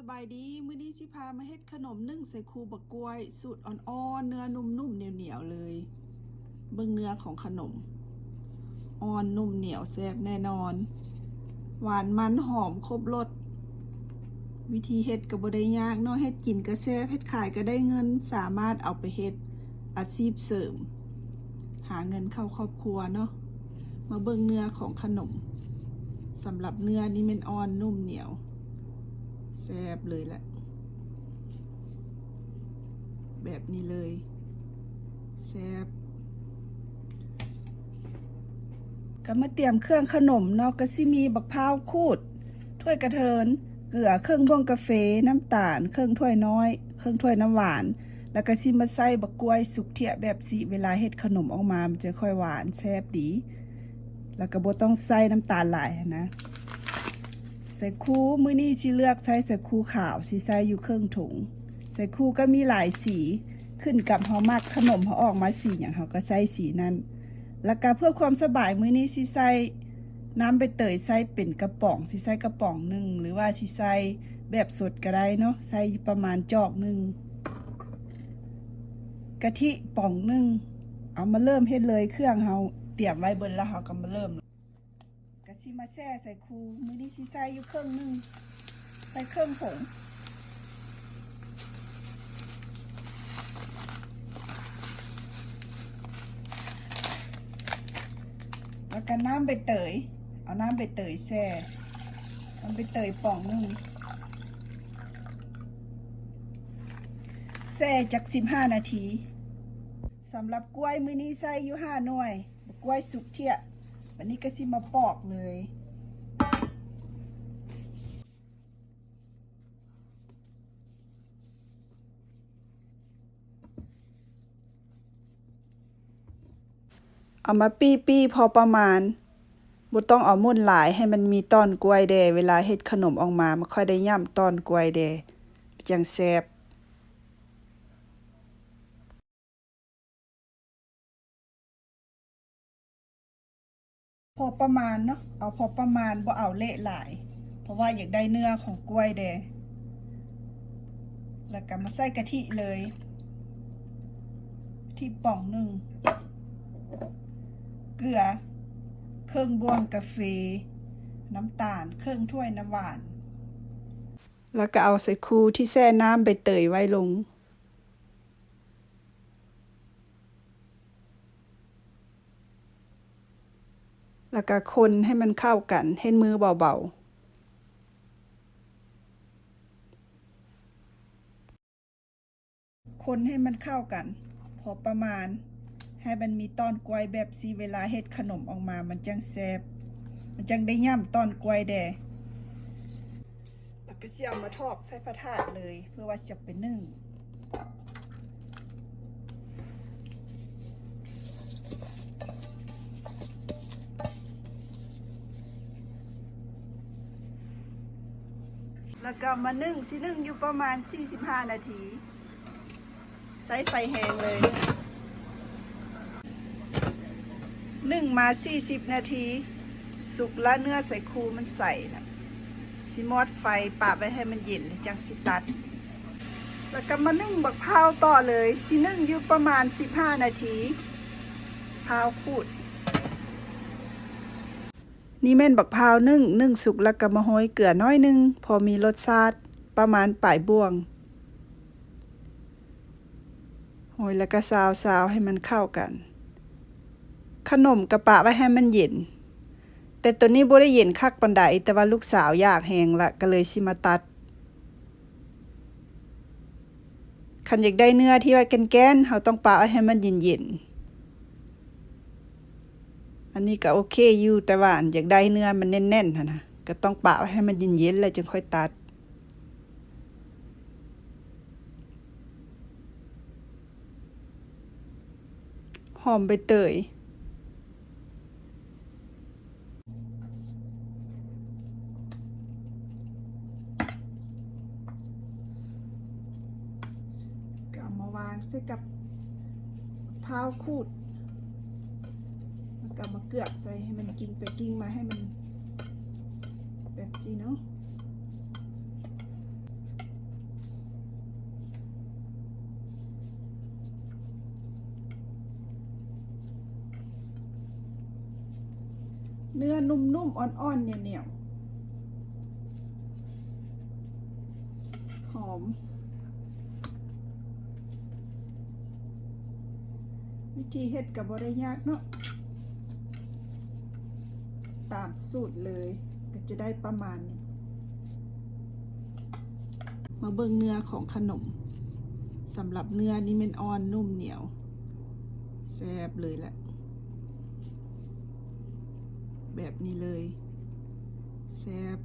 สบายดีมื้อนี้สิพามาเฮ็ดขนมนึ่งใส่คูบักกล้วย สูตรอ่อนๆเนื้อนุ่มๆเหนียวๆเลย เบิ่งเนื้อของขนม อ่อนนุ่มเหนียวแซ่บแน่นอน หวานมันหอมครบรสวิธีเฮ็ดก็บ่ได้ยากเนาะเฮ็ดกินก็แซ่บเฮ็ดขายก็ได้เงินสามารถเอาไปเฮ็ดอาชีพเสริม หาเงินเข้าครอบครัวเนาะมาเบิ่งเนื้อของขนมสำหรับเนื้อนี่มันอ่อนนุ่มเหนียว แซบเลยแหละ แบบนี้เลยแซบก็มาเตรียมเครื่องขนมเนาะก็สิมีบักพร้าวขูด ถ้วยกระเทิน เกลือเครื่องบ่วงกาแฟน้ำตาล เครื่องถ้วยน้อย เครื่องถ้วยน้ำหวาน แล้วก็สิมาใส่บักกล้วยสุกเทียแบบสิเวลาเฮ็ดขนมออกมา มันจะค่อยหวานแซ่บดี แล้วก็บ่ต้องใส่น้ำตาลหลายนะ ใส่คูมื้อนี้สิเลือกใช้ใส่คูขาวสิใส่อยู่เครึ่องถุง ใส่คูก็มีหลายสีขึ้นกับเฮามักขนมเฮาออกมาสีอย่างเฮาก็ใส่สีนั้น แล้วก็เพื่อความสบายมื้อนี้สิใส่น้ำใบเตยใส่เป็นกระป๋องสิใส่กระป๋องหนึ่งหรือว่าสิใส่แบบสดก็ได้เนาะใส่ประมาณจอกหนึ่งกะทิป่องหนึ่งเอามาเริ่มเฮ็ดเลยเครื่องเฮาเตรียมไว้เบิดแล้วเฮาก็มาเริ่ม สิมาแซ่ใส่ครูมือนี้สิใส่อยู่เครื่องหนึงใส่เครื่องผงแล้วก็น้ำใบเตย เอาน้ำใบเตยแซ่น้ำใบเตยป่องหนึงแซ่จากสิบห้านาทีสำหรับกล้วยมือนี้ใส่อยู่ห้าหน่วยกล้วยสุกเทีย วันนี้ก็สิมาปอกเลย เอามาปี้ปี้พอประมาณบ่ต้องเอามุ่นหลายให้มันมีต้อนกล้วยแดเวลาเฮ็ดขนมออกมามันค่อยได้ย่ำต้อนกล้วยแดจังแซ่บ พอประมาณเนาะเอาพอประมาณบ่เอาเละหลาย เพราะว่าอยากได้เนื้อของกล้วยแดแล้วก็มาใส่กะทิเลย ที่ป่องหนึ่ง เกลือ เครื่องบวงกาแฟน้ำตาล เครื่องถ้วยน้ำหวาน แล้วก็เอาใส่คูที่แช่น้ำใบเตยไว้ลง แล้วก็คนให้มันเข้ากันให้มือเบาๆคนให้มันเข้ากัน พอประมาณ ให้มันมีตอนกล้วยแบบซีเวลาเฮ็ดขนมออกมา มันจังแซ่บมันจังได้ย่ำตอนกล้วยแดแล้วก็สิเอามาทอกใส่พระธาตุเลย เพื่อว่าจะไปนึ่ง แล้วก็มานึ่งสินึ่งอยู่ประมาณ 45 นาทีใส่ไฟแห้งเลย นึ่งมา 40 นาที สุกแล้วเนื้อใส่คูมันใส่นะสิมอดไฟปะไว้ให้มันเย็นจังสิตัด แล้วก็มานึ่งบักพร้าวต่อเลย สินึ่งอยู่ประมาณ 15 นาทีพร้าวขูด นี่แม่นบักพร้าวนึ่งนึ่งสุกแล้วก็มาโห้อยเกลือน้อยหนึง พอมีรสชาติประมาณปลายบ่วงโห้ยแล้วก็ซาวซาวให้มันเข้ากัน ขนมกระปะไว้ให้มันเย็น แต่ตัวนี้บ่ได้เย็นคักปานใดแต่ว่าลูกสาวอยากแหงละก็เลยสิมาตัดคันอยากได้เนื้อที่ว่าแก่นๆเราต้องปะไว้ให้มันเย็นๆ อันนี้ก็โอเคอยู่แต่ว่าอยากได้เนื้อมันแน่นๆนนะก็ต้องปะไว้ให้มันเย็นๆแล้วจึงค่อยตัด หอมใบเตยก็เอามาวางใส่กับพร้าวขูด กับมะเกือกใส่ให้มันกินไปกิ้งมาให้มันแบบสีเนาะเนื้อนุ่มๆ อ่อนๆ เหนียวๆ หอม วิธีเฮ็ดกับบริยากเนาะ ตามสูตรเลย ก็จะได้ประมาณนี้ มาเบิ่งเนื้อของขนมสำหรับเนื้อนี่มันอ่อนนุ่มเหนียวแซ่บเลยแหละ แบบนี้เลยแซ่บ